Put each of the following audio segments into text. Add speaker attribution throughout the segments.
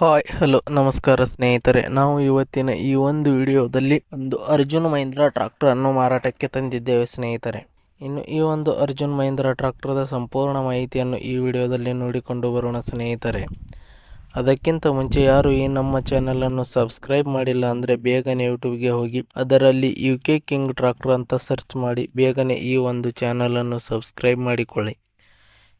Speaker 1: Hi, hello, ನಮಸ್ಕಾರ ಸ್ನೇಹಿತರೆ. ನಾವು ಇವತ್ತಿನ ಈ ಒಂದು ವಿಡಿಯೋದಲ್ಲಿ ಒಂದು ಅರ್ಜುನ್ ಮಹೀಂದ್ರ ಟ್ರಾಕ್ಟರ್ ಅನ್ನು ಮಾರಾಟಕ್ಕೆ ತಂದಿದ್ದೇವೆ ಸ್ನೇಹಿತರೆ. ಇನ್ನು ಈ ಒಂದು ಅರ್ಜುನ್ ಮಹೀಂದ್ರ ಟ್ರಾಕ್ಟರ್ದ ಸಂಪೂರ್ಣ ಮಾಹಿತಿಯನ್ನು ಈ ವಿಡಿಯೋದಲ್ಲಿ ನೋಡಿಕೊಂಡು ಬರೋಣ ಸ್ನೇಹಿತರೆ. ಅದಕ್ಕಿಂತ ಮುಂಚೆ ಯಾರು ಈ ನಮ್ಮ ಚಾನಲನ್ನು ಸಬ್ಸ್ಕ್ರೈಬ್ ಮಾಡಿಲ್ಲ ಅಂದರೆ ಬೇಗನೆ ಯೂಟ್ಯೂಬ್ಗೆ ಹೋಗಿ ಅದರಲ್ಲಿ ಯು ಕೆ ಕಿಂಗ್ ಟ್ರಾಕ್ಟರ್ ಅಂತ ಸರ್ಚ್ ಮಾಡಿ ಬೇಗನೆ ಈ ಒಂದು ಚಾನಲನ್ನು ಸಬ್ಸ್ಕ್ರೈಬ್ ಮಾಡಿಕೊಳ್ಳಿ.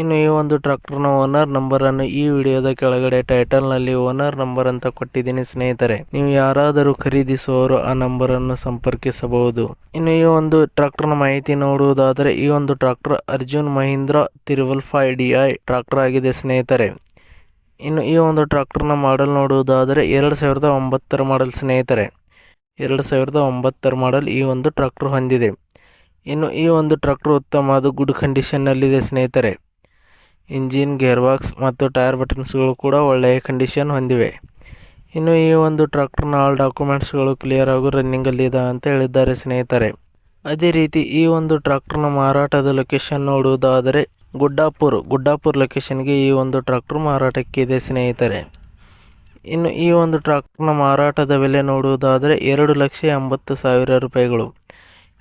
Speaker 1: ಇನ್ನು ಈ ಒಂದು ಟ್ರಾಕ್ಟರ್ನ ಓನರ್ ನಂಬರ್ ಅನ್ನು ಈ ವಿಡಿಯೋದ ಕೆಳಗಡೆ ಟೈಟಲ್ನಲ್ಲಿ ಓನರ್ ನಂಬರ್ ಅಂತ ಕೊಟ್ಟಿದ್ದೀನಿ ಸ್ನೇಹಿತರೆ. ನೀವು ಯಾರಾದರೂ ಖರೀದಿಸುವವರು ಆ ನಂಬರ್ ಅನ್ನು ಸಂಪರ್ಕಿಸಬಹುದು. ಇನ್ನು ಈ ಒಂದು ಟ್ರಾಕ್ಟರ್ನ ಮಾಹಿತಿ ನೋಡುವುದಾದರೆ, ಈ ಒಂದು ಟ್ರಾಕ್ಟರ್ ಅರ್ಜುನ್ ಮಹೀಂದ್ರ ತಿರುವಲ್ ಫೈವ್ ಡಿ ಐ ಟ್ರಾಕ್ಟರ್ ಆಗಿದೆ ಸ್ನೇಹಿತರೆ. ಇನ್ನು ಈ ಒಂದು ಟ್ರಾಕ್ಟರ್ನ ಮಾಡೆಲ್ ನೋಡುವುದಾದರೆ, ಎರಡು ಸಾವಿರದ ಒಂಬತ್ತರ ಮಾಡಲ್ ಸ್ನೇಹಿತರೆ. ಎರಡು ಸಾವಿರದ ಒಂಬತ್ತರ ಮಾಡಲ್ ಈ ಒಂದು ಟ್ರಾಕ್ಟರ್ ಹೊಂದಿದೆ. ಇನ್ನು ಈ ಒಂದು ಟ್ರಾಕ್ಟರ್ ಉತ್ತಮವಾದ ಗುಡ್ ಕಂಡೀಷನ್ನಲ್ಲಿದೆ ಸ್ನೇಹಿತರೆ. ಇಂಜಿನ್, ಗೇರ್ಬಾಕ್ಸ್ ಮತ್ತು ಟೈರ್ ಬಟನ್ಸ್ಗಳು ಕೂಡ ಒಳ್ಳೆಯ ಕಂಡೀಷನ್ ಹೊಂದಿವೆ. ಇನ್ನು ಈ ಒಂದು ಟ್ರಾಕ್ಟರ್ನ ಆಲ್ ಡಾಕ್ಯುಮೆಂಟ್ಸ್ಗಳು ಕ್ಲಿಯರ್ ಹಾಗೂ ರನ್ನಿಂಗಲ್ಲಿದೆ ಅಂತ ಹೇಳಿದ್ದಾರೆ ಸ್ನೇಹಿತರೆ. ಅದೇ ರೀತಿ ಈ ಒಂದು ಟ್ರಾಕ್ಟರ್ನ ಮಾರಾಟದ ಲೊಕೇಶನ್ ನೋಡುವುದಾದರೆ ಗುಡ್ಡಾಪುರ್ ಗುಡ್ಡಾಪುರ್ ಲೊಕೇಶನ್ಗೆ ಈ ಒಂದು ಟ್ರಾಕ್ಟರ್ ಮಾರಾಟಕ್ಕಿದೆ ಸ್ನೇಹಿತರೆ. ಇನ್ನು ಈ ಒಂದು ಟ್ರಾಕ್ಟರ್ನ ಮಾರಾಟದ ಬೆಲೆ ನೋಡುವುದಾದರೆ ಎರಡು ಲಕ್ಷ ಎಂಬತ್ತು ಸಾವಿರ ರೂಪಾಯಿಗಳು.